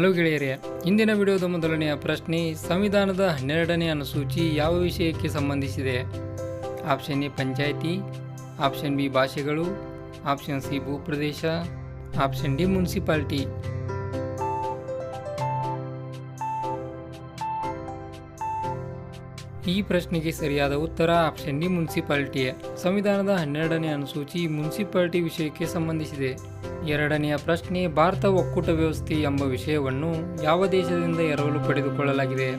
Hello ಗೆಳೆಯರೇ, ಇಂದಿನ ವಿಡಿಯೋದ ಮೊದಲನೆಯ ಪ್ರಶ್ನೆ, ಸಂವಿಧಾನದ ಹನ್ನೆರಡನೇ ಅನುಸೂಚಿ ಯಾವ ವಿಷಯಕ್ಕೆ ಸಂಬಂಧಿಸಿದೆ? Option A, panchayat, option B, ಭಾಷೆಗಳು, ಆಪ್ಷನ್ ಸಿ, ಭೂಪ್ರದೇಶ, ಆಪ್ಷನ್ ಡಿ, ಮುನ್ಸಿಪಾಲ್ಟಿ. ಈ ಪ್ರಶ್ನೆಗೆ ಸರಿಯಾದ ಉತ್ತರ ಆಪ್ಷನ್ ಡಿ, ಮುನ್ಸಿಪಾಲ್ಟಿ ಸಂವಿಧಾನದ ಹನ್ನೆರಡನೇ ಅನುಸೂಚಿ ಮುನ್ಸಿಪಾಲ್ಟಿ ವಿಷಯಕ್ಕೆ ಸಂಬಂಧಿಸಿದೆ. ಎರಡನೆಯ ಪ್ರಶ್ನೆ, ಭಾರತ ಒಕ್ಕೂಟ ವ್ಯವಸ್ಥೆ ಎಂಬ ವಿಷಯವನ್ನು ಯಾವ ದೇಶದಿಂದ ಎರವಲು ಪಡೆದುಕೊಳ್ಳಲಾಗಿದೆ?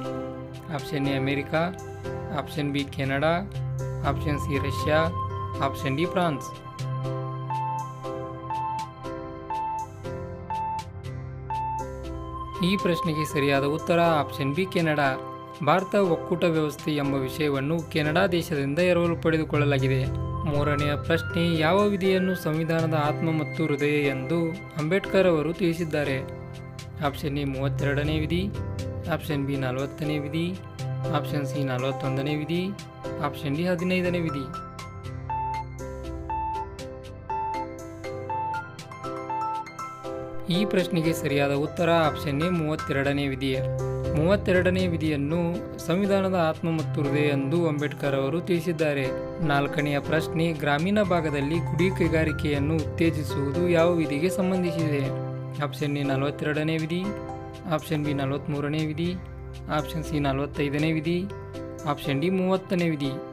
Option A, America. Option B, Canada. Option C, Russia. Option D, France. ಈ ಪ್ರಶ್ನೆಗೆ ಸರಿಯಾದ ಉತ್ತರ ಆಪ್ಷನ್ ಬಿ, ಕೆನಡಾ. ಭಾರತ ಒಕ್ಕೂಟ ವ್ಯವಸ್ಥೆ ಎಂಬ ವಿಷಯವನ್ನು ಕೆನಡಾ ದೇಶದಿಂದ ಎರವಲು ಪಡೆದುಕೊಳ್ಳಲಾಗಿದೆ. ಮೂರನೆಯ ಪ್ರಶ್ನೆ, ಯಾವ ವಿಧಿಯನ್ನು ಸಂವಿಧಾನದ ಆತ್ಮ ಮತ್ತು ಹೃದಯ ಎಂದು ಅಂಬೇಡ್ಕರ್ ಅವರು ತಿಳಿಸಿದ್ದಾರೆ? ಆಪ್ಷನ್ ಎ, ಮೂವತ್ತೆರಡನೇ ವಿಧಿ, ಆಪ್ಷನ್ ಬಿ, ನಲವತ್ತನೇ ವಿಧಿ, ಆಪ್ಷನ್ ಸಿ, ನಲವತ್ತೊಂದನೇ ವಿಧಿ, ಆಪ್ಷನ್ ಡಿ, ಹದಿನೈದನೇ ವಿಧಿ. ಈ ಪ್ರಶ್ನೆಗೆ ಸರಿಯಾದ ಉತ್ತರ ಆಪ್ಷನ್ ಎ, ಮೂವತ್ತೆರಡನೇ ವಿಧಿ ಮೂವತ್ತೆರಡನೇ ವಿಧಿಯನ್ನು ಸಂವಿಧಾನದ ಆತ್ಮ ಮತ್ತು ಹೃದಯ ಎಂದು ಅಂಬೇಡ್ಕರ್ ಅವರು ತಿಳಿಸಿದ್ದಾರೆ. ನಾಲ್ಕನೆಯ ಪ್ರಶ್ನೆ, ಗ್ರಾಮೀಣ ಭಾಗದಲ್ಲಿ ಗುಡಿ ಕೈಗಾರಿಕೆಯನ್ನು ಉತ್ತೇಜಿಸುವುದು ಯಾವ ವಿಧಿಗೆ ಸಂಬಂಧಿಸಿದೆ? ಆಪ್ಷನ್ ಎ, ನಲವತ್ತೆರಡನೇ ವಿಧಿ. ಆಪ್ಷನ್ ಬಿ ನಲವತ್ತ್ಮೂರನೇ ವಿಧಿ. ಆಪ್ಷನ್ ಸಿ, ನಲವತ್ತೈದನೇ ವಿಧಿ. ಆಪ್ಷನ್ ಡಿ, ಮೂವತ್ತನೇ ವಿಧಿ.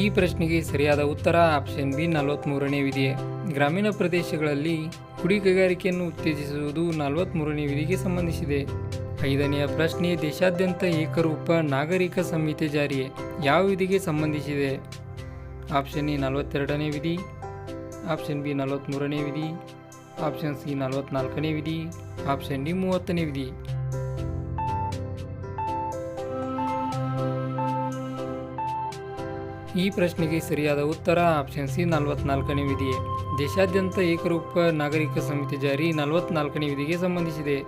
ಈ ಪ್ರಶ್ನೆಗೆ ಸರಿಯಾದ ಉತ್ತರ ಆಪ್ಷನ್ ಬಿ ನಲವತ್ತ್ಮೂರನೇ ವಿಧಿ ಗ್ರಾಮೀಣ ಪ್ರದೇಶಗಳಲ್ಲಿ ಕುಡಿ ಕೈಗಾರಿಕೆಯನ್ನು ಉತ್ತೇಜಿಸುವುದು ನಲವತ್ತ್ಮೂರನೇ ವಿಧಿಗೆ ಸಂಬಂಧಿಸಿದೆ. ಐದನೆಯ ಪ್ರಶ್ನೆ ದೇಶಾದ್ಯಂತ ಏಕರೂಪ ನಾಗರಿಕ ಸಂಹಿತೆ ಜಾರಿ ಯಾವ ವಿಧಿಗೆ ಸಂಬಂಧಿಸಿದೆ? ಆಪ್ಷನ್ ಎ ನಲವತ್ತೆರಡನೇ ವಿಧಿ, ಆಪ್ಷನ್ ಬಿ ನಲವತ್ತ್ಮೂರನೇ ವಿಧಿ, ಆಪ್ಷನ್ ಸಿ ನಲವತ್ತ್ನಾಲ್ಕನೇ ವಿಧಿ, ಆಪ್ಷನ್ ಡಿ ಮೂವತ್ತನೇ ವಿಧಿ. ಈ ಪ್ರಶ್ನೆಗೆ ಸರಿಯಾದ ಉತ್ತರ ಆಪ್ಷನ್ ಸಿ ನಲವತ್ನಾಲ್ಕನೇ ವಿಧಿ ದೇಶಾದ್ಯಂತ ಏಕರೂಪ ನಾಗರಿಕ ಸಮಿತಿ ಜಾರಿ ನಲವತ್ನಾಲ್ಕನೇ ವಿಧಿಗೆ ಸಂಬಂಧಿಸಿದೆ.